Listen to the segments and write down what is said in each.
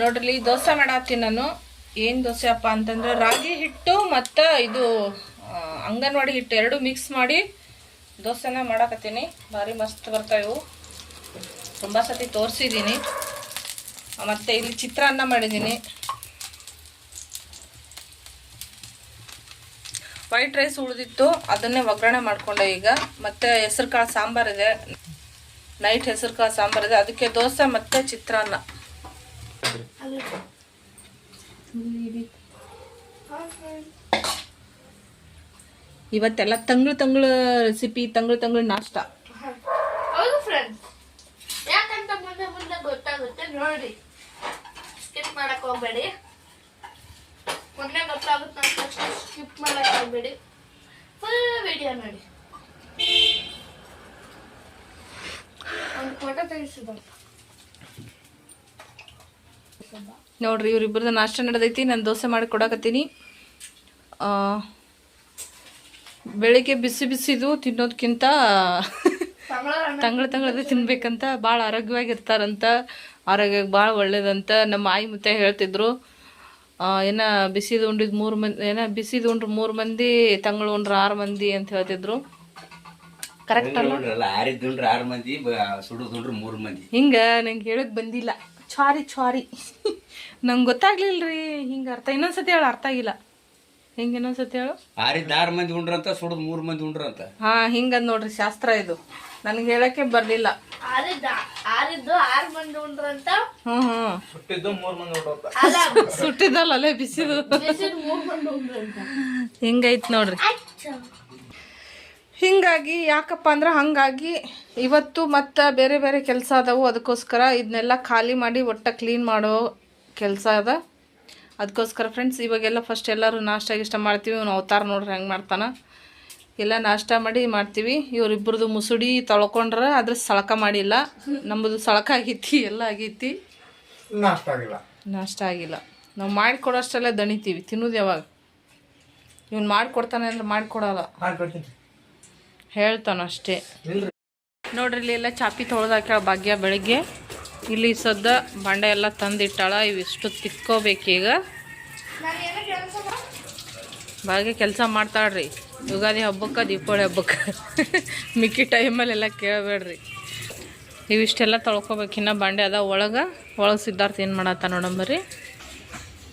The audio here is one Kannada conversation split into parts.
ನೋಡ್ರಿ ದೋಸೆ ಮಾಡತ್ತೀನಿ ನಾನು. ಏನು ದೋಸೆ ಅಪ್ಪ ಅಂತಂದ್ರೆ, ರಾಗಿ ಹಿಟ್ಟು ಮತ್ತು ಇದು ಅಂಗನವಾಡಿ ಹಿಟ್ಟು ಎರಡು ಮಿಕ್ಸ್ ಮಾಡಿ ದೋಸೆನ ಮಾಡಕತ್ತೀನಿ. ಭಾರಿ ಮಸ್ತ್ ಬರ್ತಾಯಿವು ತುಂಬ ಸತಿ ತೋರಿಸಿದ್ದೀನಿ ಮತ್ತು ಇಲ್ಲಿ ಚಿತ್ರಾನ್ನ ಮಾಡಿದ್ದೀನಿ ವೈಟ್ ರೈಸ್ ಉಳಿದಿತ್ತು, ಅದನ್ನೇ ಒಗ್ಗರಣೆ ಮಾಡ್ಕೊಂಡೆ ಈಗ. ಮತ್ತು ಹೆಸರು ಕಾಳು ಸಾಂಬಾರಿದೆ ನೈಟ್ ಹೆಸರು ಕಾಳು ಸಾಂಬಾರಿದೆ ಅದಕ್ಕೆ ದೋಸೆ ಮತ್ತು ಚಿತ್ರಾನ್ನ. ಇವತ್ತೆಲ್ಲ ತಂಗಳು ತಂಗಳು ರೆಸಿಪಿ ತಂಗಳು ತಂಗಳು ನಾಷ್ಟ. ಹೌದು ಫ್ರೆಂಡ್ಸ್ ಯಾಕಂತ ಮುಂದೆ ಮುಂದೆ ಗೊತ್ತಾಗುತ್ತೆ, ನೋಡಿ. ಸ್ಕಿಪ್ ಮಾಡಕ್ ಹೋಗ್ಬೇಡಿ. ಗೊತ್ತಾಗುತ್ತೆ ಅಂತ ತಕ್ಷಣ ಸ್ಕಿಪ್ ಮಾಡಕ್ ಹೋಗ್ಬೇಡಿ. ಫುಲ್ ವಿಡಿಯೋ ನೋಡಿ. ಒಂದು ಫೋಟೋ ತೆಗಿಸಿದ ನೋಡ್ರಿ ಇವ್ರಿಬ್ರದ್ದು ನಾಷ್ಟ ನಡೆದೈತಿ ನಾನು ದೋಸೆ ಮಾಡಿ ಕೊಡಕತ್ತೀನಿ. ಆ, ಬೆಳಿಗ್ಗೆ ಬಿಸಿ ಬಿಸಿದು ತಿನ್ನೋದ್ಕಿಂತ ತಂಗಳ ತಂಗಳದ ತಿನ್ಬೇಕಂತ ಭಾಳ ಆರೋಗ್ಯವಾಗಿರ್ತಾರಂತ ಆರೋಗ್ಯ ಭಾಳ ಒಳ್ಳೇದಂತ ನಮ್ಮ ಆಯಿ ಮುತ್ತೆ ಹೇಳ್ತಿದ್ರು. ಏನ ಬಿಸಿದು ಉಂಡಿದ ಮೂರು ಮಂದಿ ಏನ ಬಿಸಿದು ಉಂಡ್ರು ಮೂರು ಮಂದಿ ತಂಗಳು ಉಂಡ್ರ ಆರು ಮಂದಿ ಅಂತ ಹೇಳ್ತಿದ್ರು. ಕರೆಕ್ಟ್ ಅಲ್ಲ ಆರಿದ್ದುಂಡ್ರೆ ಆರು ಮಂದಿ ಸುಡುದು ಸುಡುದುಂಡ್ರೆ ಮೂರು ಮಂದಿ. ಹಿಂಗ ನಂಗೆ ಹೇಳಕ್ ಬಂದಿಲ್ಲ. ಚಾರಿ ಚಾರಿ. ನಂಗೆ ಗೊತ್ತಾಗ್ಲಿಲ್ಲ ರೀ ಹಿಂಗೆ ಅರ್ಥ ಇನ್ನೊಂದ್ಸತಿ ಹೇಳು ಅರ್ಥ ಆಗಿಲ್ಲ. ಹಿಂಗೆ ಇನ್ನೊಂದ್ಸತಿ ಹೇಳು? ಆರಿದ ಆರು ಮಂದಿ ಉಂಡ್ರಂತ ಸುಡದ್ ಮೂರು ಮಂದಿ ಉಂಡ್ರಂತ? ಹಾ ಹಿಂಗಂದ್ ನೋಡ್ರಿ ಶಾಸ್ತ್ರ ಇದು. ನನಗೆ ಹೇಳಕ್ಕೆ ಬರ್ಲಿಲ್ಲ. ಆರಿದ್ದ ಆರು ಮಂದಿ ಉಂಡ್ರಂತ? ಸುಟ್ಟಿದ್ದಲ್ಲ ಅಲ್ಲೇ ಬಿಸಿದು. ಬಿಸಿದ್ ಮೂರ್ ಮಂದಿ ಉಂಡ್ರಂತ. ಹಿಂಗೈತ್ ನೋಡ್ರಿ. ಹಿಂಗಾಗಿ ಯಾಕಪ್ಪ ಅಂದ್ರೆ ಹಂಗಾಗಿ ಇವತ್ತು ಮತ್ತು ಬೇರೆ ಬೇರೆ ಕೆಲಸ ಅದಾವು ಅದಕ್ಕೋಸ್ಕರ ಇದನ್ನೆಲ್ಲ ಖಾಲಿ ಮಾಡಿ ಒಟ್ಟ ಕ್ಲೀನ್ ಮಾಡೋ ಕೆಲಸ ಅದ. ಅದಕ್ಕೋಸ್ಕರ ಫ್ರೆಂಡ್ಸ್ ಇವಾಗೆಲ್ಲ ಫಸ್ಟ್ ಎಲ್ಲರೂ ನಾಷ್ಟ ಇಷ್ಟ ಮಾಡ್ತೀವಿ. ಅವ್ನು ಅವತಾರ ನೋಡ್ರಿ ಹೆಂಗೆ ಮಾಡ್ತಾನೆ. ಎಲ್ಲ ನಾಷ್ಟ ಮಾಡಿ ಮಾಡ್ತೀವಿ. ಇವರಿಬ್ಬರದು ಮುಸುಡಿ ತೊಳ್ಕೊಂಡ್ರೆ ಅದ್ರ ಸಳಕ ಮಾಡಿಲ್ಲ. ನಮ್ಮದು ಸಳಕ ಆಗೈತಿ ಎಲ್ಲ ಆಗೈತಿ. ನಾಷ್ಟ ಆಗಿಲ್ಲ. ನಾಷ್ಟ ಆಗಿಲ್ಲ. ನಾವು ಮಾಡಿಕೊಡೋಷ್ಟೆಲ್ಲ ದಣಿತೀವಿ ತಿನ್ನೋದು ಯಾವಾಗ. ಇವ್ನು ಮಾಡಿಕೊಡ್ತಾನೆ ಅಂದ್ರೆ ಮಾಡಿಕೊಡಲ್ಲ. ಮಾಡ್ಕೊಡ್ತೀನಿ ಹೇಳ್ತಾನ ಅಷ್ಟೇ. ಇಲ್ರಿ ನೋಡ್ರಿ ಇಲ್ಲಿ ಎಲ್ಲ ಚಾಪಿ ತೊಳೆದು ಹಾಕ್ಯಾಳ ಭಾಗ್ಯ ಬೆಳಿಗ್ಗೆ. ಇಲ್ಲಿ ಸದ್ದ ಬಂಡೆ ಎಲ್ಲ ತಂದಿಟ್ಟಾಳ ಇವಿಷ್ಟು ತಿಕ್ಕೋಬೇಕೀಗ ಭಾಗ್ಯ ಕೆಲಸ ಮಾಡ್ತಾಳ್ರಿ. ಯುಗಾದಿ ಹಬ್ಬಕ್ಕೆ, ದೀಪಾವಳಿ ಹಬ್ಬಕ್ಕೆ. ಮಿಕ್ಕಿ ಟೈಮಲ್ಲೆಲ್ಲ ಕೇಳಬೇಡ್ರಿ. ಇವಿಷ್ಟೆಲ್ಲ ತೊಳ್ಕೊಬೇಕಿನ್ನ ಬಂಡೆ ಅದ ಒಳಗೆ. ಒಳಗೆ ಸಿದ್ಧಾರ್ಥ ಏನು ಮಾಡತ್ತ ನೋಡಂಬರಿ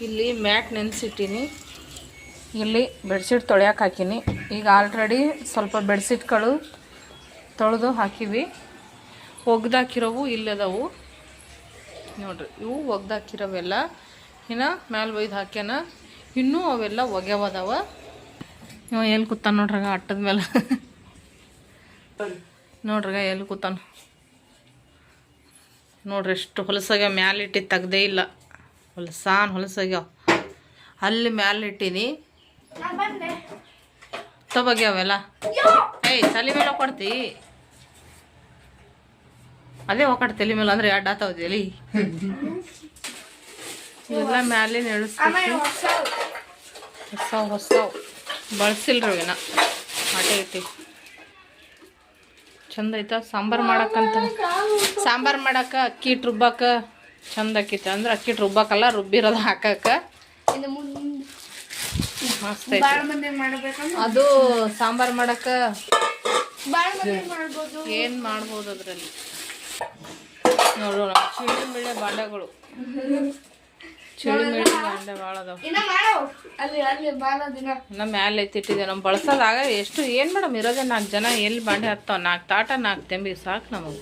ಇಲ್ಲಿ ಮ್ಯಾಟ್ ನೆನೆಸಿಟ್ಟೀನಿ. ಇಲ್ಲಿ ಬೆಡ್ಶೀಟ್ ತೊಳ್ಯಾಕೆ ಹಾಕೀನಿ. ಈಗ ಆಲ್ರೆಡಿ ಸ್ವಲ್ಪ ಬೆಡ್ಶೀಟ್ಗಳು ತೊಳೆದು ಹಾಕಿವಿ. ಒಗ್ದಾಕಿರೋವು ಇಲ್ಲದವು. ನೋಡ್ರಿ, ಇವು ಒಗ್ದಾಕಿರೋವೆಲ್ಲ, ಇನ್ನು ಮ್ಯಾಲೆ ಒಯ್ದು ಹಾಕ್ಯಾನ. ಇನ್ನೂ ಅವೆಲ್ಲ ಒಗೆವದವ ಇವ ಎಲ್ಲಿ ಕೂತಾನ ನೋಡ್ರಗ ಅಟ್ಟದ ಮೇಲೆ ನೋಡ್ರಗ ಎಲ್ಲಿ ಕೂತಾನ. ನೋಡ್ರಿ ಎಷ್ಟು ಹೊಲಸಾಗ ಮ್ಯಾಲೆ ಇಟ್ಟು ತೆಗ್ದೇ ಇಲ್ಲ. ಹೊಲಸಾನ್ ಹೊಲಸಾಗ್ಯಾವ. ಅಲ್ಲಿ ಮ್ಯಾಲೆ ಇಟ್ಟೀನಿ ಅವೆಲ್ಲ. ಏಯ್ ತಲೆ ಮೇಲೆ ಕೊಡ್ತಿ ಅದೇ ಒಕ್ಕಡ ತಲೆ ಮೇಲೆ ಅಂದ್ರೆ ಎರಡು ಆತಾವ ಎಲ್ಲ ಇವೆಲ್ಲ ಮ್ಯಾಲಿನ ಎಳಿಸ್ಬೇಕು ಆಮೇಲೆ ಹೊಸ ಹೊಸ ಹೊಸ ಬಳಸಿಲ್ರಿ ಅವಿನ. ಆಟೆ ಐತಿ. ಚಂದ ಐತ. ಸಾಂಬಾರು ಮಾಡಕ್ಕಂತ. ಸಾಂಬಾರ್ ಮಾಡಕ್ಕೆ ಅಕ್ಕಿ ಹಿಟ್ಟು ರುಬ್ಬಾಕ ಚಂದ ಆಕೈತೆ. ಅಂದ್ರೆ ಅಕ್ಕಿ ಹಿಟ್ಟು ರುಬ್ಬಾಕಲ್ಲ ರುಬ್ಬಿರೋದು ಹಾಕಕ್ಕ. ಮಸ್ತ್ ಅದು ಸಾಂಬಾರ್ ಮಾಡಕ್ಕ ಏನ್ ಮಾಡ್ಬೋದು ಅದರಲ್ಲಿ? ನೋಡೋಣ ಚಿಳಿ ಮಿಳೆ ಬಾಂಡೆಗಳು. ಚಿಳಿ ಮಿಳೆ ಬಾಂಡೆ ಭಾಳ ಅದಾವ. ನಮ್ಮ ಮ್ಯಾಲೆ ಎತ್ತಿಟ್ಟಿದೆ ನಮ್ಮ ಬಳಸೋದಾಗ ಎಷ್ಟು ಏನು ಮೇಡಮ್ ಇರೋದೇ ನಾಲ್ಕು ಜನ ಎಲ್ಲಿ ಬಾಂಡೆ ಹತ್ತಾವ? ನಾಲ್ಕು ತಾಟ ನಾಲ್ಕು ತೆಂಬಿ ಸಾಕು ನಮಗೆ.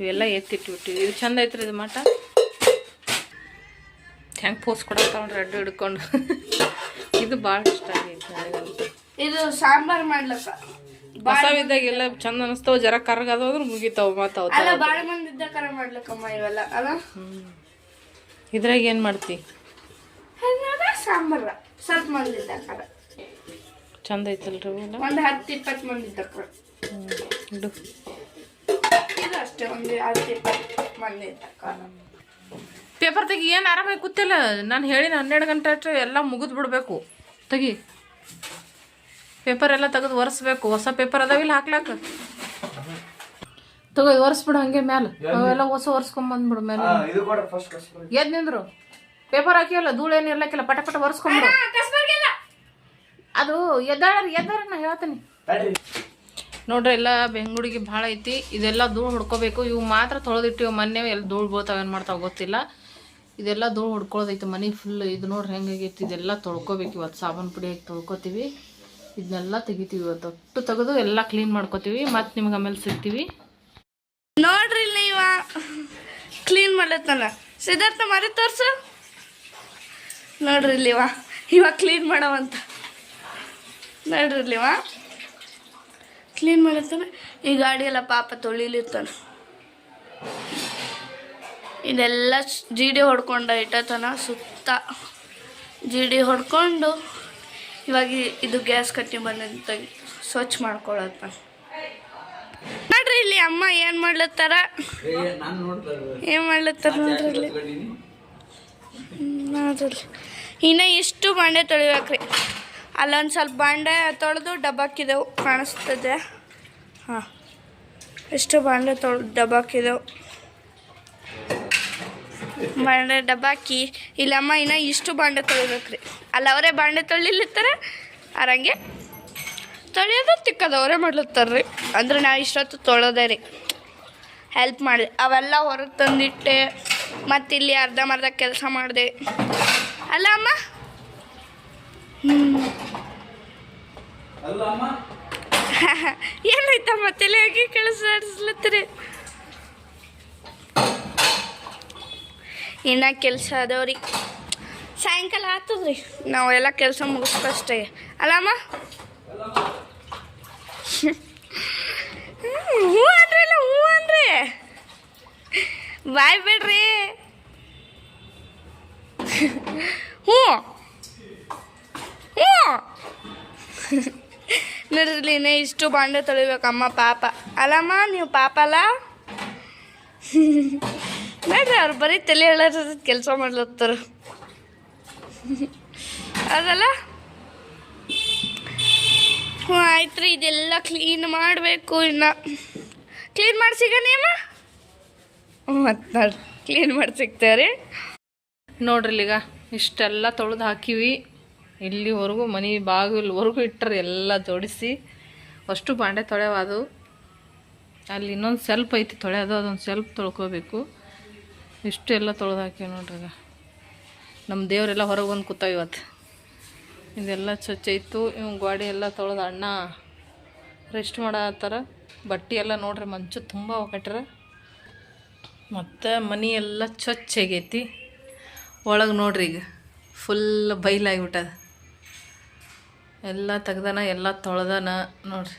ಇವೆಲ್ಲ ಎತ್ತಿಟ್ಬಿಟ್ಟಿವಿ. ಇದು ಚಂದ ಐತ್ರಿ ಇದು ಮಠ? ಹೆಂಗೆ ಪೋಸ್ ಕೊಡತ್ತಾವ ರೆಡ್ ಹಿಡ್ಕೊಂಡು. ಇದು ಭಾಳ ಇಷ್ಟ ಆಗೈತೆ ನನಗಂತೂ ಇದು ಸಾಂಬಾರ್ ಮಾಡ್ಲಕ್ಕ. ಬಸವಿದ್ದಾಗೆಲ್ಲ ಚಂದ ಅನಿಸ್ತಾವ ಜರ ಅಂದ್ರೆ ಮುಗಿತಾವ ಮಾತಾವ ಅಲ್ಲ ಬಾಳೆ ಮಂದಿ ಇದ್ದಕ್ಕಾರ ಮಾಡ್ಲಕ್ಕಮ್ಮ ಇವೆಲ್ಲ ಅಲ್ಲ? ಇದ್ರಾಗ ಏನು ಮಾಡ್ತಿ? ಸಾಂಬಾರ. ಸ್ವಲ್ಪ ಮಂದಿ ಇದ್ದಕ್ಕಾರ ಚಂದ ಐತಲ್ರಿ ಒಂದು ಹತ್ತು ಇಪ್ಪತ್ತು ಮಂದಿ ಇದ್ದಕ್ಕಾರ ಇಡು. ಇದು ಅಷ್ಟೇ ಒಂದು ಹತ್ತು ಇಪ್ಪತ್ತು ಮಂದಿ ಇದ್ದಕ್ಕಾರ ಪೇಪರ್ ತೆಗಿ ಏನು ಆರಾಮಾಗಿ ಕೂತಿಲ್ಲ. ನಾನು ಹೇಳಿನ ಹನ್ನೆರಡು ಗಂಟೆ ಅಷ್ಟು ಎಲ್ಲ ಮುಗಿದು ಬಿಡಬೇಕು. ತೆಗಿ. ಪೇಪರ್ ಎಲ್ಲ ತೆಗೆದು ಒರೆಸ್ಬೇಕು. ಹೊಸ ಪೇಪರ್ ಅದಾವಿಲ್ಲ ಹಾಕ್ಲಾಕ? ತಗೋ ಒರೆಸ್ಬಿಡು ಹಂಗೆ ಮ್ಯಾಲ. ಅವೆಲ್ಲ ಹೊಸ ಒರೆಸ್ಕೊಂಬಂದ್ಬಿಡು ಕಷ್ಟ ಎದ್ ನಿಂದ್ರು? ಪೇಪರ್ ಹಾಕಿವಲ್ಲ ಧೂಳು ಏನು ಇರ್ಲಕ್ಕಿಲ್ಲ ಪಟ ಪಟ ಒರೆಸ್ಕೊಂಬಿಡು ಅದು ಎದ್ದಾಳ ಎದ್ದಾರ ನಾ ಹೇಳ್ತೀನಿ. ನೋಡ್ರಿ ಎಲ್ಲ ಬೆಂಗಳೂರಿಗೆ ಭಾಳ ಐತಿ. ಇದೆಲ್ಲ ಧೂಳು ಹುಡ್ಕೋಬೇಕು. ಇವು ಮಾತ್ರ ತೊಳೆದಿಟ್ಟಿವು ಮೊನ್ನೆ ಎಲ್ಲ ಧೂಳು ಬೀಳ್ತಾವ ಏನು ಮಾಡ್ತಾವ ಗೊತ್ತಿಲ್ಲ. ಇದೆಲ್ಲ ಧೂಳು ಹೊಡ್ಕೊಳ್ಳೋದೈತೆ ಮನೆ ಫುಲ್ ಇದು ನೋಡ್ರಿ ಹೆಂಗಾಗೈತಿ ಇದೆಲ್ಲ ತೊಳ್ಕೊಬೇಕು ಇವತ್ತು. ಸಾಬೂನು ಪುಡಿ ಹಾಕಿ ತೊಳ್ಕೊತೀವಿ. ಇದನ್ನೆಲ್ಲ ತೆಗಿತೀವಿ ಇವತ್ತು. ಒಟ್ಟು ತೆಗೆದು ಎಲ್ಲ ಕ್ಲೀನ್ ಮಾಡ್ಕೊತೀವಿ. ಮತ್ತು ನಿಮ್ಗೆ ಆಮೇಲೆ ಸಿಗ್ತೀವಿ. ನೋಡ್ರಿ ಇಲ್ಲಿ ಇವ. ಕ್ಲೀನ್ ಮಾಡ್ಲತ್ತಲ್ಲ ಸಿದ್ಧಾರ್ಥ ಮರಿ ತೋರ್ಸು. ನೋಡ್ರಿ ಇಲ್ಲಿ ಇವ. ಇವಾಗ ಕ್ಲೀನ್ ಮಾಡವಂತ. ನೋಡ್ರಿ ಇಲ್ಲಿ ಇವ. ಕ್ಲೀನ್ ಮಾಡತ್ತಾನ ಈ ಗಾಡಿ ಎಲ್ಲ ಪಾಪ ತೊಳಿಲಿರ್ತಾನ ಇದೆಲ್ಲ ಜಿಡಿ ಹೊಡ್ಕೊಂಡು ಇಟ್ಟತನ ಸುತ್ತ ಜಿಡಿ ಹೊಡ್ಕೊಂಡು ಇವಾಗ ಇದು ಗ್ಯಾಸ್ ಕಟ್ಟಿ ಬಂದಂತ ಸ್ವಚ್ಛ ಮಾಡ್ಕೊಳತ್ತ ನೋಡ್ರಿ ಇಲ್ಲಿ ಅಮ್ಮ ಏನ್ ಮಾಡ್ಲತ್ತಾರ? ಏನ್ ಮಾಡ್ಲತ್ತಾರ ನೋಡ್ರಿ ಇಲ್ಲಿ? ನೋಡ್ರಿ ಇನ್ನ ಇಷ್ಟು ಬಾಂಡೆ ತೊಳಿಬೇಕ್ರಿ. ಅಲ್ಲೊಂದು ಸ್ವಲ್ಪ ಬಾಂಡೆ ತೊಳೆದು ಡಬ್ಬಾಕಿದೆವು ಕಾಣಿಸ್ತದೆ. ಹಾಂ ಎಷ್ಟು ಬಾಂಡೆ ತೊಳೆದು ಡಬ್ಬಾಕಿದೆವು ಬಾಂಡೆ ಡಬ್ಬಾಕಿ ಇಲ್ಲಮ್ಮ ಇನ್ನ ಇಷ್ಟು ಬಾಂಡೆ ತೊಳಿಬೇಕ್ರಿ. ಅಲ್ಲ ಅವರೇ ಬಾಂಡೆ ತೊಳಿಲಿತ್ತಾರೆ ಅರಂಗೆ ತೊಳೆಯೋದು ತಿಕ್ಕದು ಅವರೇ ಮಾಡ್ಲತ್ತಾರ್ರಿ ಅಂದ್ರೆ ನಾ ಇಷ್ಟೊತ್ತು ತೊಳೋದೆ ರೀ. ಹೆಲ್ಪ್ ಮಾಡಿದೆ ಅವೆಲ್ಲ ಹೊರಗೆ ತಂದಿಟ್ಟೆ. ಮತ್ತೆ ಇಲ್ಲಿ ಅರ್ಧಂಬರ್ಧ ಕೆಲಸ ಮಾಡಿದೆ. ಅಲ್ಲ ಅಮ್ಮ? ಹ್ಞೂ ಏನಾಯ್ತಮ್ಮ ಏನಾಯ್ತಮ್ಮ? ತಲೆಯಾಗಿ ಕೆಲಸ ಆಡಿಸ್ಲತ್ತೀರಿ? ಇನ್ನ ಕೆಲಸ ಅದಾವ್ರಿ. ಸಾಯಂಕಾಲ ಆಗ್ತದ್ರಿ ನಾವೆಲ್ಲ ಕೆಲಸ ಮುಗಿಸ್ಕಷ್ಟೇ ಅಲ್ಲಮ್ಮ? ಹ್ಞೂ ಅನ್ರಲ್ಲ ಹ್ಞೂ ಅನ್ರಿ ಬಾಯ್ ಬಿಡ್ರಿ. ಹ್ಞೂ ಹ್ಞೂ ನೋಡ್ರಿ ಇನ್ನೇ ಇಷ್ಟು ಬಾಂಡೆ ತೊಳಿಬೇಕಮ್ಮ ಪಾಪ. ಅಲ್ಲಮ್ಮ, ನೀವು ಪಾಪ ಅಲ್ಲ? ನೋಡ್ರಿ ಅವ್ರು ಬರೀ ತಲೆ ಹೇಳ ಕೆಲಸ ಮಾಡ್ಲತ್ತರು. ಅದಲ್ಲ? ಹ್ಞೂ ಆಯ್ತು ರೀ ಇದೆಲ್ಲ ಕ್ಲೀನ್ ಮಾಡಬೇಕು ಇನ್ನು. ಕ್ಲೀನ್ ಮಾಡ್ಸಿಗ ನೀಮ ಮತ್ತು ನೋಡಿ ಕ್ಲೀನ್ ಮಾಡಿ ಸಿಗ್ತಾರೆ ನೋಡ್ರಿ ಈಗ ಇಷ್ಟೆಲ್ಲ ತೊಳೆದು ಹಾಕಿವಿ. ಇಲ್ಲಿವರೆಗೂ ಮನೆ ಬಾಗಿಲ್ವರೆಗೂ ಇಟ್ಟರೆ ಎಲ್ಲ ಜೋಡಿಸಿ. ಅಷ್ಟು ಬಾಂಡೆ ತೊಳೆವ ಅದು. ಅಲ್ಲಿ ಇನ್ನೊಂದು ಸ್ವಲ್ಪ ಐತಿ ತೊಳೆಯೋದು, ಅದೊಂದು ಸ್ವಲ್ಪ ತೊಳ್ಕೊಬೇಕು. ಇಷ್ಟು ಎಲ್ಲ ತೊಳೆದು ಹಾಕಿವಿ ನೋಡ್ರಿ ಈಗ. ನಮ್ಮ ದೇವರೆಲ್ಲ ಹೊರಗೆ ಬಂದು ಕೂತಾವ ಇವತ್ತು. ಇದೆಲ್ಲ ಸ್ವಚ್ಛ ಇತ್ತು. ಇವ್ ಗಾಡಿ ಎಲ್ಲ ತೊಳೆದು ಅಣ್ಣ ರೆಸ್ಟ್ ಮಾಡತ್ತಾರ ಬಟ್ಟೆ ಎಲ್ಲ ನೋಡ್ರಿ ಮಂಚು ತುಂಬ ಕಟ್ಟ್ರ ಮತ್ತು ಮನೆ ಎಲ್ಲ ಸ್ವಚ್ಛ ಆಗೈತಿ. ಒಳಗೆ ನೋಡ್ರಿ ಈಗ ಫುಲ್ ಬೈಲಾಗಿಬಿಟ್ಟದ ಎಲ್ಲ ತೆಗ್ದನ, ಎಲ್ಲ ತೊಳೆದಾನ ನೋಡ್ರಿ.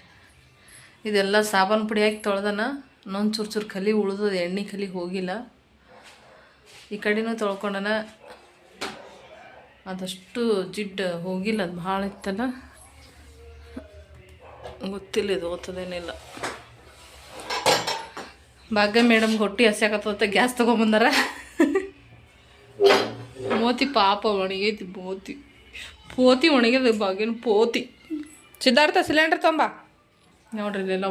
ಇದೆಲ್ಲ ಸಾಬಾನು ಪುಡಿ ಹಾಕಿ ತೊಳೆದಾನ. ಇನ್ನೊಂದು ಚೂರು ಚೂರು ಕಲಿ ಉಳ್ದದ, ಎಣ್ಣೆ ಕಲಿ ಹೋಗಿಲ್ಲ. ಈ ಕಡೆನೂ ತೊಳ್ಕೊಂಡನ ಅದಷ್ಟು ಜಿಡ್ಡು ಹೋಗಿಲ್ಲ, ಅದು ಭಾಳ ಇತ್ತಲ್ಲ. ಗೊತ್ತಿಲ್ಲ ಇದು ಓದ್ತದೇನಿಲ್ಲ ಭಾಗ್ಯ ಮೇಡಮ್ ಹೊಟ್ಟಿ ಹಸ್ಯಾಕತ್ತ ಗ್ಯಾಸ್ ತೊಗೊಂಬಂದಾರ. ಮೋತಿ ಪಾಪ ಒಣಗೈತಿ ಮೋತಿ. ಪೋತಿ ಒಣಗ್ಯದ ಭಾಗ್ಯನ ಪೋತಿ. ಸಿದ್ಧಾರ್ಥ, ಸಿಲಿಂಡರ್ ತೊಂಬ. ನೋಡ್ರಿ ಇಲ್ಲೆಲ್ಲ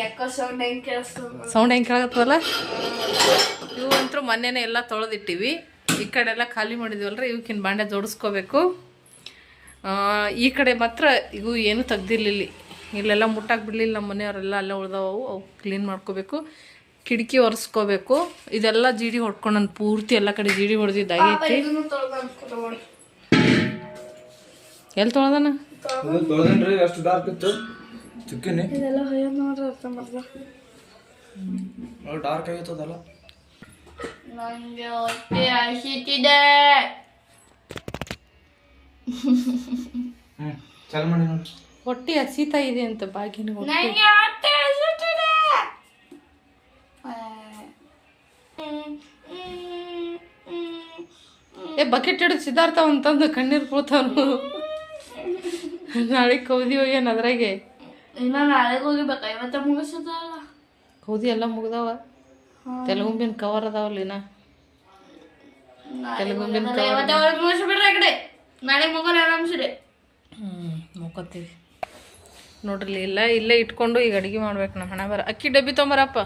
ಯಾಕೋ ಸೌಂಡ್ ಹೆಂಗೆ ಕೇಳಿಸ್ತದ ಸೌಂಡ್ ಹೆಂಗೆ ಕೇಳತ್ತಲ್ಲ ಇವು ಅಂತೂ ಮೊನ್ನೆನೇ ಎಲ್ಲ ತೊಳೆದಿಟ್ಟಿವಿ. ಈ ಕಡೆ ಎಲ್ಲ ಖಾಲಿ ಮಾಡಿದ್ವಲ್ರಿ ಇವಕ್ಕಿನ ಬಾಂಡೆ ಜೋಡಿಸ್ಕೋಬೇಕು. ಆ, ಈ ಕಡೆ ಮಾತ್ರ ಇವು ಏನೂ ತೆಗ್ದಿರ್ಲಿಲ್ಲ. ಇಲ್ಲಿ ಇಲ್ಲೆಲ್ಲ ಮುಟ್ಟಾಕ್ ಬಿಡ್ಲಿಲ್ಲ ನಮ್ಮ ಮನೆಯವರೆಲ್ಲ ಅಲ್ಲೇ ಉಳ್ದವು ಅವು ಕ್ಲೀನ್ ಮಾಡ್ಕೋಬೇಕು. ಕಿಟಕಿ ಒರೆಸ್ಕೋಬೇಕು. ಇದೆಲ್ಲ ಜೀಡಿ ಹೊಡ್ಕೊಂಡು ನಾನು ಪೂರ್ತಿ ಎಲ್ಲ ಕಡೆ ಜೀಡಿ ಹೊಡೆದಿದ್ದಾಗೈತಿ ಎಲ್ಲಿ ತೊಳೆದನ? ಚುಕ್ಕಿನಿ. ಇದೆಲ್ಲ ಹೊಯ್ಯೋದು ನೋಡ್ರಿ ಅರ್ಥ ಮಾಡ್ದ. ಡಾರ್ಕ್ ಆಗಿತ್ತದಲ್ಲ ನನಗೆ ಹೊಟ್ಟೆ ಹಸಿತಿದೆ. ಹ್ಞೂ ಚಾಲು ಮಾಡಿ ನೋಡಿ. ಹೊಟ್ಟೆ ಹಸೀತಾ ಇದೆ ಅಂತ ಬಾಗಿನ ನನಗೆ ಹೊಟ್ಟೆ ಹಸಿತಿದೆ. ಏ ಬಕೆಟ್ ಹಿಡಿದು ಸಿದ್ಧಾರ್ಥ ಅಂತಂದು ಕಣ್ಣೀರು ಬೀಳ್ತಾವನು ನಾಳೆ ಕೌದಿ ಹೋಗ್ಯಾನ ಅದ್ರಾಗೆ. ಇನ್ನ ನಾಳೆಗೆ ಹೋಗಿಬೇಕಾ ಇವತ್ತ ಮುಗಿಸೋದಲ್ಲ ಕೌದಿ ಎಲ್ಲ ಮುಗ್ದಾವ ತೆಲುಗುಂಬಿನ ಕವರ್ ಅದಾವಲ್ಲ ಇನ್ನ ತೆಲುಗುಂಬಿನ ಕವರ್ ಮುಗಿಸ್ಬಿಡ್ರಿ ಕಡೆ ನಾಳೆ ಮುಗಲ್ ಆರಾಮ್ಸಿರಿ ಹ್ಞೂ ಮುಕ್ಕೋತೀವಿ ನೋಡ್ರಿ ಇಲ್ಲ ಇಲ್ಲೇ ಇಟ್ಕೊಂಡು ಈಗ ಅಡಿಗೆ ಮಾಡ್ಬೇಕು ನಮ್ಮ ಹಣ. ಬರ ಅಕ್ಕಿ ಡಬ್ಬಿ ತೊಂಬರಪ್ಪ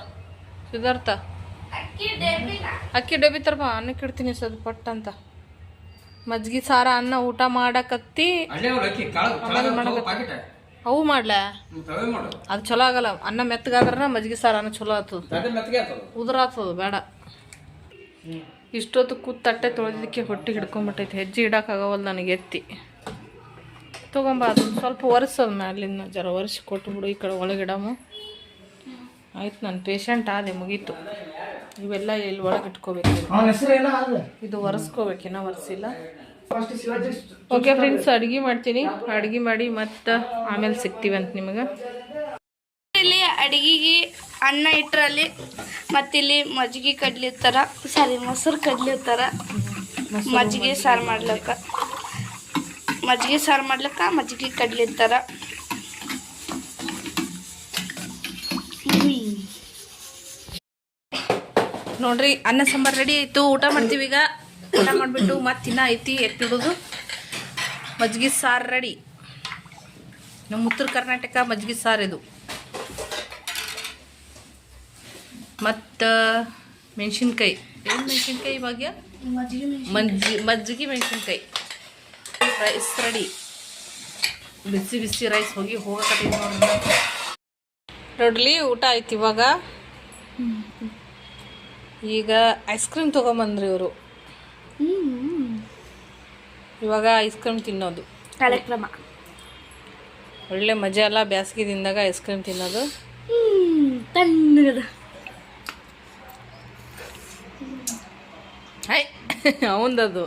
ಸಿದ್ಧಾರ್ಥ. ಅಕ್ಕಿ ಡಬ್ಬಿ ತರಪ್ಪ ಅನ್ನಕ್ಕೆ ಇಡ್ತೀನಿ ಸದ್ ಪಟ್ ಅಂತ ಮಜ್ಗಿ ಸಾರ ಅನ್ನ ಊಟ ಮಾಡಕತ್ತಿ. ಅವು ಮಾಡ್ಲಾ? ಅದು ಚಲೋ ಆಗಲ್ಲ. ಅನ್ನ ಮೆತ್ತಗಾದ್ರ ಮಜ್ಗಿ ಸಾರ ಅನ್ನ ಚಲೋ ಆತದ. ಉದುರಾತದ ಬೇಡ. ಇಷ್ಟೊತ್ತು ಕೂತ್ ತಟ್ಟೆ ತೊಳೆದಿದ್ದಕ್ಕೆ ಹೊಟ್ಟೆ ಹಿಡ್ಕೊಂಬಿಟ್ಟೈತೆ. ಹೆಜ್ಜೆ ಆಗವಲ್ ನನಗೆ ಎತ್ತಿ. ತೊಗೊಂಬ ಅದು ಸ್ವಲ್ಪ ಒರೆಸೋದು ಮ್ಯಾಲಿಂದ ಜರ ಒರೆಸಿ ಕೊಟ್ಬಿಡು ಈ ಕಡೆ ಒಳಗಿಡಮು. ಆಯ್ತು ನಾನು ಪೇಷಂಟ್ ಆದೆ ಮುಗೀತು. ಇವೆಲ್ಲ ಇಲ್ಲಿ ಒಳಗೆ ಇಟ್ಕೋಬೇಕು ಅವನ ಹೆಸರು ಏನೋ? ಇದು ಒರೆಸ್ಕೋಬೇಕಿನ್ನ ಒರೆಸಿಲ್ಲ. ಓಕೆ ಫ್ರೆಂಡ್ಸ್ ಅಡುಗೆ ಮಾಡ್ತೀನಿ. ಅಡುಗೆ ಮಾಡಿ ಮತ್ತೆ ಆಮೇಲೆ ಸಿಗ್ತೀವಂತ ನಿಮಗೆ. ಇಲ್ಲಿ ಅಡಿಗೆಗೆ ಅನ್ನ ಇಟ್ರಲ್ಲಿ ಮತ್ತಿಲ್ಲಿ ಮಜ್ಜಿಗೆ ಕಡ್ಲಿ ಕಡ್ಲಿರ್ತಾರ ಸಾರಿ ಮೊಸರು ಕಡ್ಲಿ ಇರ್ತಾರ. ಮಜ್ಜಿಗೆ ಸಾರು ಮಾಡ್ಲಕ್ಕ. ಮಜ್ಜಿಗೆ ಸಾರು ಮಾಡ್ಲಕ್ಕ ಮಜ್ಜಿಗೆ ಕಡ್ಲಿ ಇರ್ತಾರ. ನೋಡ್ರಿ ಅನ್ನ ಸಾಂಬಾರು ರೆಡಿ ಆಯಿತು. ಊಟ ಮಾಡ್ತೀವಿ ಈಗ. ಊಟ ಮಾಡಿಬಿಟ್ಟು ಮತ್ತೆ ತಿನ್ನ ಐತಿ ಎತ್ತಿಡೋದು ಮಜ್ಜಿಗೆ ಸಾರು ರೆಡಿ. ನಮ್ಮ ಉತ್ತರ ಕರ್ನಾಟಕ ಮಜ್ಜಿಗೆ ಸಾರು ಇದು. ಮತ್ತು ಮೆಣಸಿನ್ಕಾಯಿ. ಏನು ಮೆಣಸಿನ್ಕಾಯಿ ಇವಾಗ ಮಜ್ಜಿ ಮಜ್ಜಿಗೆ ಮೆಣಸಿನ್ಕಾಯಿ. ರೈಸ್ ರೆಡಿ ಬಿಸಿ ಬಿಸಿ ರೈಸ್ ಹೋಗಿ ಹೋಗಕತ್ತೈತಿ ನೋಡ್ರಿ ನೋಡ್ಲಿ ಊಟ ಆಯ್ತು ಇವಾಗ. ಈಗ ಐಸ್ ಕ್ರೀಮ್ ತೊಗೊಂಬಂದ್ರಿ ಇವರು. ಇವಾಗ ಐಸ್ ಕ್ರೀಮ್ ತಿನ್ನೋದು. ಕಾರ್ಯಕ್ರಮ. ಒಳ್ಳೆ ಮಜಾ ಅಲ್ಲ ಬೇಸಿಗೆ ದಿನದಾಗ ಐಸ್ ಕ್ರೀಮ್ ತಿನ್ನೋದು? ತಣ್ಣಗದ. ಹೈ ಅವಂದದು.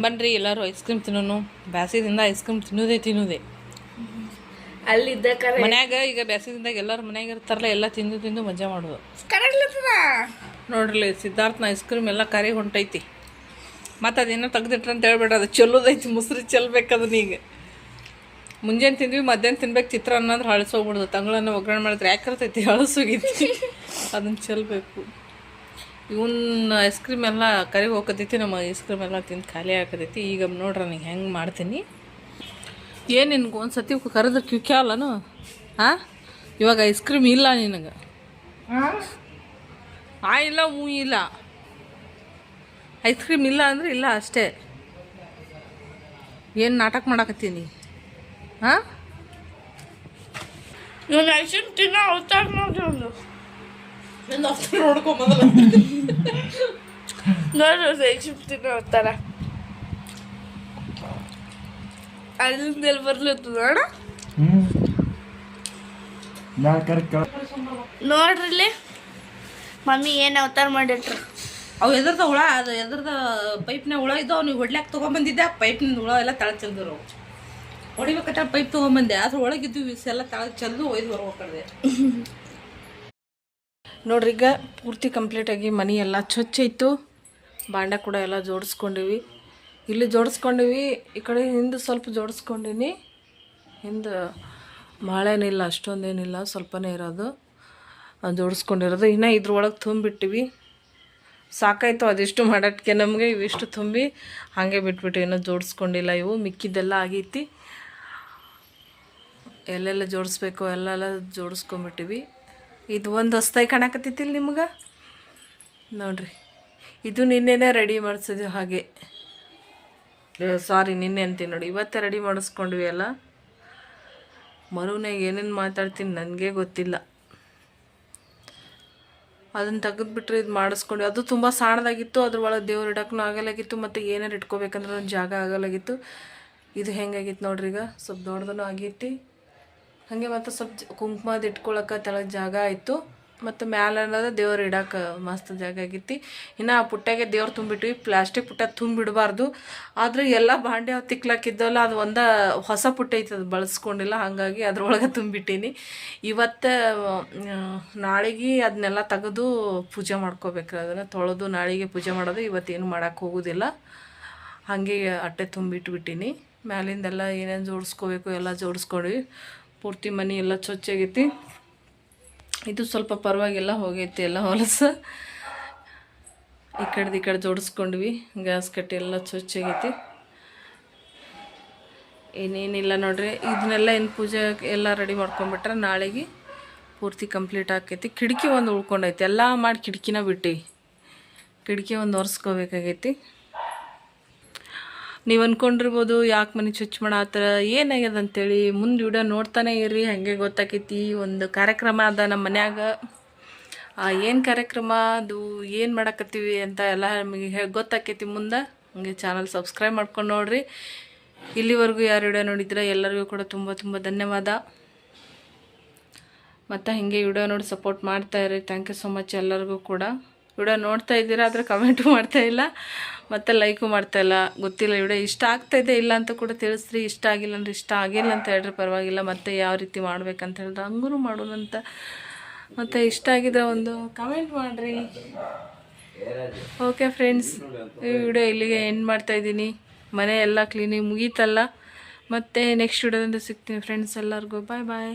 ಬನ್ರಿ ಎಲ್ಲರೂ ಐಸ್ ಕ್ರೀಮ್ ತಿನ್ನೋನು. ಬ್ಯಾಸಿದಿಂದ ಐಸ್ ಕ್ರೀಮ್ ತಿನ್ನೋದೇ ತಿನ್ನೋದೇ. ಅಲ್ಲಿದ್ದ ಕರೆ. ಮನ್ಯಾಗ ಈಗ ಬೇಸಿಗೆದಾಗ ಎಲ್ಲಾರು ಮನ್ಯಾಗ ಇರ್ತಾರಲ್ಲ ಎಲ್ಲ ತಿಂದು ತಿಂದು ಮಜಾ ಮಾಡೋದು. ಕರೆಗ್ಲತ್ತದ ನೋಡ್ರಿ ಸಿದ್ಧಾರ್ಥನ ಐಸ್ ಕ್ರೀಮ್ ಎಲ್ಲ ಕರಿ ಹೊಂಟೈತಿ. ಮತ್ತು ಅದೇನೋ ತೆಗ್ದಿಟ್ರೆ ಅಂತ ಹೇಳ್ಬೇಡ ಅದು ಚಲೋದೈತಿ ಮುಸ್ರಿ ಚೆಲ್ಬೇಕದನ್ನ ಈಗ. ಮುಂಜಾನೆ ತಿಂದ್ವಿ ಮಧ್ಯಾಹ್ನ ತಿನ್ಬೇಕು ಚಿತ್ರಾನ್ನ ಅಂದ್ರೆ ಹಳಸೋಗ್ಬಿಡ್ದು. ತಂಗಳನ್ನ ಒಗ್ಗರಣೆ ಮಾಡಿದ್ರೆ ಯಾಕಿರ್ತೈತಿ ಹಳಸೋಗಿತ್ತು ಅದನ್ನ ಚೆಲ್ಬೇಕು ಇವನ್ ಐಸ್ ಕ್ರೀಮ್ ಎಲ್ಲ ಕರಿ ಹೋಗತೈತಿ ನಮ್ಮ ಐಸ್ ಕ್ರೀಮ್ ಎಲ್ಲ ತಿಂದು ಖಾಲಿ ಹಾಕತೈತಿ ಈಗ ನೋಡ್ರಿ ನನಗೆ ಹೆಂಗೆ ಮಾಡ್ತೀನಿ. ಏನು ನಿನಗೆ ಒಂದು ಸತಿ ಕರೆದ್ರೆ ಕ್ಯೂಕ್ಯಾಲನು ಹಾಂ ಇವಾಗ ಐಸ್ ಕ್ರೀಮ್ ಇಲ್ಲ ನಿನಗೆ. ಆ? ಇಲ್ಲ ಹೂ ಇಲ್ಲ. ಐಸ್ ಕ್ರೀಮ್ ಇಲ್ಲ ಅಂದ್ರೆ ಇಲ್ಲ ಅಷ್ಟೇ. ಏನು ನಾಟಕ ಮಾಡಾಕತ್ತೀನಿ ಹಾಂ ಇವನು ಕ್ರೀಮ್ ತಿನ್ನೋ ಅವತಾರ ನೋಡ್ರಿ ಒಂದು ನೋಡ್ಕೊಂಬಲ್ಲ ನೋಡ್ರಿ ಕ್ರೀಮ್ ತಿನ್ನೋ ಅವತಾರ. ಅಲ್ಲಿಂದ ಎಲ್ಲಿ ಬರ್ಲತ್ತದ ಅಣ್ಣ ನೋಡ್ರಿ ಇಲ್ಲಿ. ಮಮ್ಮಿ ಏನು ಅವತಾರ ಮಾಡಿಟ್ರು. ಅವು ಎದ್ರದ ಹುಳ ಅದು ಎದ್ರದ ಪೈಪ್ನ ಹುಳ ಇದ್ದವು ಅವ್ನಿಗೆ ಹೊಡ್ಲಾಕ್ ತೊಗೊಂಬಂದಿದ್ದೆ ಪೈಪ್ನಿಂದ ಹುಳ ಎಲ್ಲ ತಳ ಚೆಲ್ದರು ಹೊಡಿಬೇಕಾದ್ರೆ ಪೈಪ್ ತೊಗೊಂಬಂದೆ ಅದ್ರ ಒಳಗಿದ್ದು ಎಲ್ಲ ತಳ ಚೆಲ್ದು ಒಯ್ದು ಹೊರಗೆ ನೋಡ್ರಿ ಈಗ ಪೂರ್ತಿ ಕಂಪ್ಲೀಟಾಗಿ ಮನೆ ಎಲ್ಲ ಸ್ವಚ್ಛ ಇತ್ತು. ಬಾಂಡ ಕೂಡ ಎಲ್ಲ ಜೋಡಿಸ್ಕೊಂಡಿವಿ. ಇಲ್ಲಿ ಜೋಡಿಸ್ಕೊಂಡಿವಿ. ಈ ಕಡೆ ಹಿಂದೆ ಸ್ವಲ್ಪ ಜೋಡಿಸ್ಕೊಂಡಿನಿ. ಹಿಂದೆ ಮಳೆನಿಲ್ಲ, ಅಷ್ಟೊಂದೇನಿಲ್ಲ, ಸ್ವಲ್ಪನೇ ಇರೋದು. ಜೋಡಿಸ್ಕೊಂಡಿರೋದು. ಇನ್ನು ಇದ್ರೊಳಗೆ ತುಂಬಿಟ್ಟಿವಿ. ಸಾಕಾಯಿತು, ಅದಿಷ್ಟು ಮಾಡೋಕ್ಕೆ ನಮಗೆ ಇವಿಷ್ಟು ತುಂಬಿ ಹಾಗೆ ಬಿಟ್ಬಿಟ್ಟು ಇನ್ನೂ ಜೋಡಿಸ್ಕೊಂಡಿಲ್ಲ ಇವು. ಮಿಕ್ಕಿದ್ದೆಲ್ಲ ಆಗೈತಿ. ಎಲ್ಲೆಲ್ಲ ಜೋಡಿಸ್ಬೇಕು, ಎಲ್ಲೆಲ್ಲ ಜೋಡಿಸ್ಕೊಂಬಿಟ್ಟಿವಿ ಇದು ಒಂದು ಹೊಸ್ದಾಗಿ ಕಾಣಕತ್ತಿತ್ತಿಲ್ಲ ನಿಮ್ಗೆ? ನೋಡ್ರಿ. ಇದು ನಿನ್ನೆನೇ ರೆಡಿ ಮಾಡಿಸಿದ್ವಿ ಹಾಗೆ. ಸಾರಿ, ನಿನ್ನೆ ಅಂತೀನಿ ನೋಡಿ. ಇವತ್ತೇ ರೆಡಿ ಮಾಡಿಸ್ಕೊಂಡ್ವಿ ಅಲ್ಲ? ಮರುನಾಗ ಏನೇನು ಮಾತಾಡ್ತೀನಿ ನನಗೆ ಗೊತ್ತಿಲ್ಲ. ಅದನ್ನು ತೆಗೆದುಬಿಟ್ರೆ ಇದು ಮಾಡಿಸ್ಕೊಂಡ್ವಿ. ಅದು ತುಂಬ ಸಣ್ಣದಾಗಿತ್ತು ಅದ್ರೊಳಗೆ ದೇವ್ರು ಇಡೋಕ್ಕೂ ಆಗಲಾಗಿತ್ತು, ಮತ್ತು ಏನಾರು ಇಟ್ಕೋಬೇಕಂದ್ರೆ ಒಂದು ಜಾಗ ಆಗಲಾಗಿತ್ತು. ಇದು ಹೆಂಗಾಗಿತ್ತು ನೋಡ್ರಿ ಈಗ? ಸ್ವಲ್ಪ ದೊಡ್ಡದೂ ಆಗೈತಿ ಹಾಗೆ ಮತ್ತು ಸ್ವಲ್ಪ ಕುಂಕುಮದ ಇಟ್ಕೊಳಕ್ಕೆ ತೆಳಗೆ ಜಾಗ ಆಯಿತು. ಮತ್ತು ಮ್ಯಾಲೆ ಅನ್ನೋದು ದೇವ್ರು ಇಡಕ್ಕೆ ಮಸ್ತ್ ಜಾಗ ಆಗೈತಿ. ಇನ್ನು ಆ ಪುಟ್ಟಾಗೆ ದೇವ್ರು ತುಂಬಿಟ್ವಿ ಪ್ಲಾಸ್ಟಿಕ್ ಪುಟ್ಟ ತುಂಬಿಡಬಾರ್ದು. ಆದರೆ ಎಲ್ಲ ಬಾಂಡೆ ಅವು ತಿಕ್ಲಾಕಿದ್ದವಲ್ಲ, ಅದು ಒಂದು ಹೊಸ ಪುಟ್ಟ ಐತೆ, ಅದು ಬಳಸ್ಕೊಂಡಿಲ್ಲ, ಹಾಗಾಗಿ ಅದ್ರೊಳಗೆ ತುಂಬಿಟ್ಟೀನಿ. ಇವತ್ತು ನಾಳೆಗೆ ಅದನ್ನೆಲ್ಲ ತೆಗೆದು ಪೂಜೆ ಮಾಡ್ಕೋಬೇಕು ಅದನ್ನು ತೊಳೆದು ನಾಳೆಗೆ ಪೂಜೆ ಮಾಡೋದು, ಇವತ್ತೇನು ಮಾಡೋಕ್ಕೆ ಹೋಗೋದಿಲ್ಲ. ಹಾಗೆ ಅಟ್ಟೆ ತುಂಬಿಟ್ಬಿಟ್ಟಿನಿ. ಮ್ಯಾಲಿಂದೆಲ್ಲ ಏನೇನು ಜೋಡಿಸ್ಕೋಬೇಕು, ಎಲ್ಲ ಜೋಡಿಸ್ಕೊಂಡ್ವಿ. ಪೂರ್ತಿ ಮನೆ ಎಲ್ಲ ಸ್ವಚ್ಛಾಗೈತಿ ಇದು ಸ್ವಲ್ಪ ಪರವಾಗಿಲ್ಲ, ಹೋಗೈತಿ ಎಲ್ಲ ಹೊಲಸು. ಈ ಕಡೆದು ಈ ಕಡೆ ಜೋಡಿಸ್ಕೊಂಡ್ವಿ, ಗ್ಯಾಸ್ ಕಟ್ಟಿ ಎಲ್ಲ ಸ್ವಚ್ಛಾಗೈತಿ. ಏನೇನಿಲ್ಲ ನೋಡ್ರಿ, ಇದನ್ನೆಲ್ಲ ಏನು ಪೂಜೆ ಎಲ್ಲ ರೆಡಿ ಮಾಡ್ಕೊಂಬಿಟ್ರೆ ನಾಳೆಗೆ ಪೂರ್ತಿ ಕಂಪ್ಲೀಟ್ ಆಕೈತಿ. ಕಿಟಕಿ ಒಂದು ಉಳ್ಕೊಂಡೈತಿ, ಎಲ್ಲ ಮಾಡಿ ಕಿಟಕಿನ ಬಿಟ್ಟು. ಕಿಟಕಿ ಒಂದು ಒರೆಸ್ಕೋಬೇಕಾಗೈತಿ. ನೀವು ಅಂದ್ಕೊಂಡಿರ್ಬೋದು ಯಾಕೆ ಮನೆ ಸ್ವಚ್ಛ ಮಾಡಾತ್ರ ಏನಾಗ್ಯದ ಅಂತೇಳಿ ಮುಂದೆ ವಿಡಿಯೋ ನೋಡ್ತಾನೆ ಇರ್ರಿ, ಹಾಗೆ ಗೊತ್ತಾಕೈತಿ. ಒಂದು ಕಾರ್ಯಕ್ರಮ ಅದ ನಮ್ಮ ಮನ್ಯಾಗ. ಏನು ಕಾರ್ಯಕ್ರಮ? ಅದು ಏನು ಮಾಡಕತ್ತೀವಿ ಅಂತ ಎಲ್ಲ ನಮಗೆ ಹೇಳಿ ಗೊತ್ತಾಕೈತಿ ಮುಂದೆ. ಹಂಗೆ ಚಾನಲ್ ಸಬ್ಸ್ಕ್ರೈಬ್ ಮಾಡ್ಕೊಂಡು ನೋಡ್ರಿ. ಇಲ್ಲಿವರೆಗೂ ಯಾರು ವಿಡಿಯೋ ನೋಡಿದ್ರೆ, ಎಲ್ಲರಿಗೂ ಕೂಡ ತುಂಬ ತುಂಬ ಧನ್ಯವಾದ. ಮತ್ತು ಹಿಂಗೆ ವಿಡಿಯೋ ನೋಡಿ ಸಪೋರ್ಟ್ ಮಾಡ್ತಾ ಇರಿ ಥ್ಯಾಂಕ್ ಯು ಸೊ ಮಚ್ ಎಲ್ಲರಿಗೂ ಕೂಡ. ವಿಡಿಯೋ ನೋಡ್ತಾ ಇದ್ದೀರಾ ಆದರೆ ಕಮೆಂಟು ಮಾಡ್ತಾ ಇಲ್ಲ. ಮತ್ತು ಲೈಕು ಮಾಡ್ತಾ ಇಲ್ಲ. ಗೊತ್ತಿಲ್ಲ, ವಿಡಿಯೋ ಇಷ್ಟ ಆಗ್ತಾ ಇದೆ, ಇಲ್ಲ ಅಂತ ಕೂಡ ತಿಳಿಸ್ರಿ. ಇಷ್ಟ ಆಗಿಲ್ಲ ಅಂದರೆ ಇಷ್ಟ ಆಗಿಲ್ಲ ಅಂತ ಹೇಳ್ರಿ, ಪರವಾಗಿಲ್ಲ. ಮತ್ತೆ ಯಾವ ರೀತಿ ಮಾಡ್ಬೇಕಂತ ಹೇಳಿದ್ರೆ ಹಂಗೂ ಮಾಡೋಣಂತ ಮತ್ತು ಇಷ್ಟ ಆಗಿದ್ರೆ ಒಂದು ಕಮೆಂಟ್ ಮಾಡಿರಿ. ಓಕೆ ಫ್ರೆಂಡ್ಸ್ ಈ ವಿಡಿಯೋ ಇಲ್ಲಿಗೆ ಎಂಡ್ ಮಾಡ್ತಾ ಇದ್ದೀನಿ. ಮನೆ ಎಲ್ಲ ಕ್ಲೀನಿಂಗ್ ಮುಗೀತಲ್ಲ. ಮತ್ತು ನೆಕ್ಸ್ಟ್ ವಿಡಿಯೋದಿಂದ ಸಿಗ್ತೀನಿ ಫ್ರೆಂಡ್ಸ್ ಎಲ್ಲರಿಗೂ. ಬಾಯ್ ಬಾಯ್